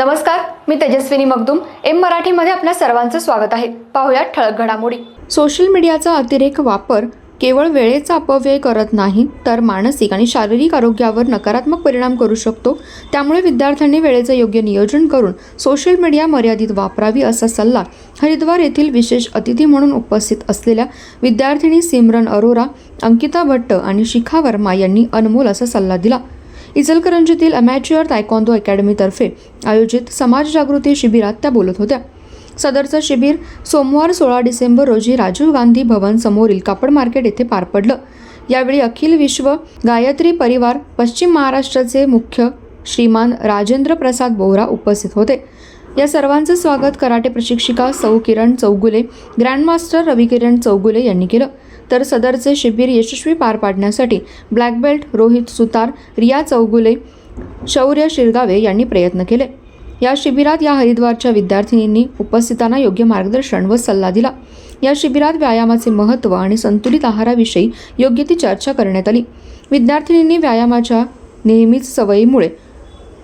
नमस्कार मी तेजस्विनी मगदुम. एम मराठीमध्ये आपल्या सर्वांचं स्वागत आहे. पाहुयात ठळक घडामोडी. सोशल मीडियाचा अतिरेक वापर केवळ वेळेचा अपव्यय करत नाही तर मानसिक आणि शारीरिक आरोग्यावर नकारात्मक परिणाम करू शकतो. त्यामुळे विद्यार्थ्यांनी वेळेचं योग्य नियोजन करून सोशल मीडिया मर्यादित वापरावी असा सल्ला हरिद्वार येथील विशेष अतिथी म्हणून उपस्थित असलेल्या विद्यार्थिनी सिमरन अरोरा अंकिता भट्ट आणि शिखा वर्मा यांनी अनमोल असा सल्ला दिला. इचलकरंजीतील अमॅच्युअर तायकॉन्दो अकॅडमीतर्फे आयोजित समाज जागृती शिबिरात त्या बोलत होत्या. सदरचं शिबिर सोमवार सोळा डिसेंबर रोजी राजीव गांधी भवन समोरील कापड मार्केट येथे पार पडलं. यावेळी अखिल विश्व गायत्री परिवार पश्चिम महाराष्ट्राचे मुख्य श्रीमान राजेंद्र प्रसाद बोहरा उपस्थित होते. या सर्वांचं स्वागत कराटे प्रशिक्षिका सौ किरण चौगुले ग्रँडमास्टर रविकिरण चौगुले यांनी केलं. तर सदरचे शिबिर यशस्वी पार पाडण्यासाठी ब्लॅक बेल्ट रोहित सुतार रिया चौगुले शौर्य शिरगावे यांनी प्रयत्न केले. या शिबिरात या हरिद्वारच्या विद्यार्थिनींनी उपस्थितांना योग्य मार्गदर्शन व सल्ला दिला. या शिबिरात व्यायामाचे महत्त्व आणि संतुलित आहाराविषयी योग्य ती चर्चा करण्यात आली. विद्यार्थिनींनी व्यायामाच्या नेहमीच सवयीमुळे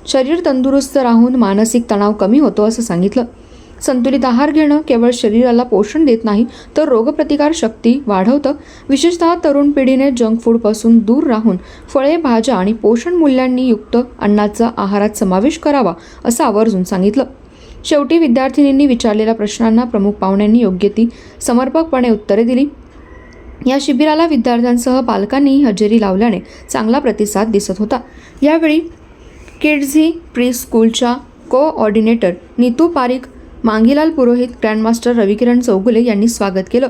शरीर तंदुरुस्त राहून मानसिक तणाव कमी होतो असं सांगितलं. संतुलित आहार घेणं केवळ शरीराला पोषण देत नाही तर रोगप्रतिकार शक्ती वाढवतं. विशेषतः तरुण पिढीने जंक फूडपासून दूर राहून फळे भाज्या आणि पोषण मूल्यांनी युक्त अन्नाचा आहारात समावेश करावा असं आवर्जून सांगितलं. शेवटी विद्यार्थिनींनी विचारलेल्या प्रश्नांना प्रमुख पाहुण्यांनी योग्य ती समर्पकपणे उत्तरे दिली. या शिबिराला विद्यार्थ्यांसह पालकांनीही हजेरी लावल्याने चांगला प्रतिसाद दिसत होता. यावेळी किड्झी प्री स्कूलच्या कोऑर्डिनेटर नीतू पारिक मांगीलाल पुरोहित ग्रँडमास्टर रविकिरण चौगुले यांनी स्वागत केलं.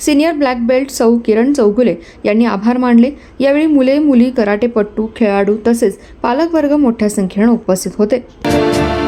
सिनियर ब्लॅक बेल्ट सौ किरण चौगुले यांनी आभार मानले. यावेळी मुले मुली कराटेपट्टू खेळाडू तसेच पालकवर्ग मोठ्या संख्येनं उपस्थित होते.